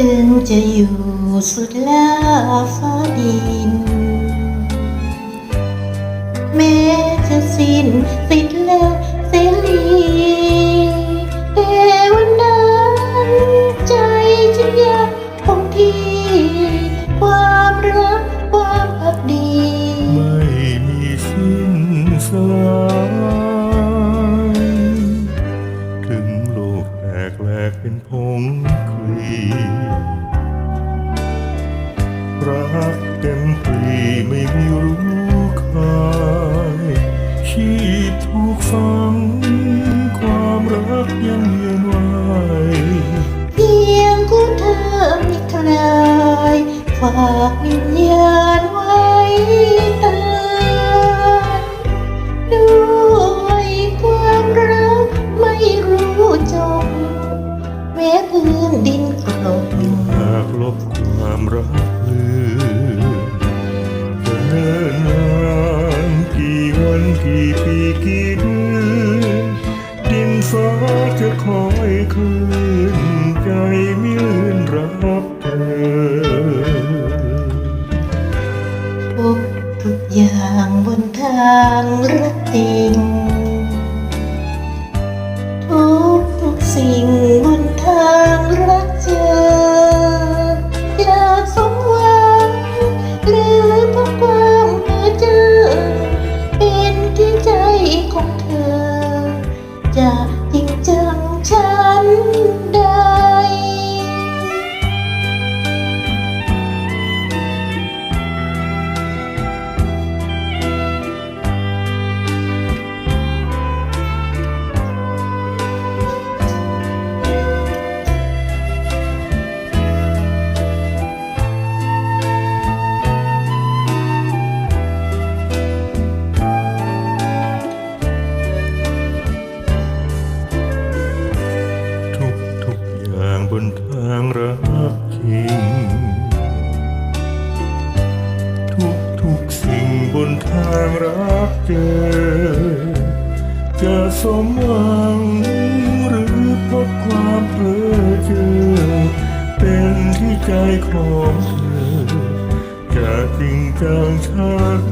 ถึงจะอยู่สุดลาฟ้าดิน แม้จะสิ้นสิทธิ์และเสรีแต่วันนั้นใจฉันยังคงที่ ความรักความพักดี ไม่มีสิ้นสลายถึงโลกแตกแหลกเป็นผง รักเต็มปรีไม่มีรู้คายชีพถูก กี่ปีกี่เดือนดินฟ้าจะคอยคืนใจมิเลื่อนรับเธอทุกทุกอย่างบนทางรักจริง จ นทางรักจริง ทุกทุกสิ่งบนทางรักเจอ จะสมหวังหรือพบความเพ้อเจอ เป็นที่ใจของเธอจะจริงจังฉัน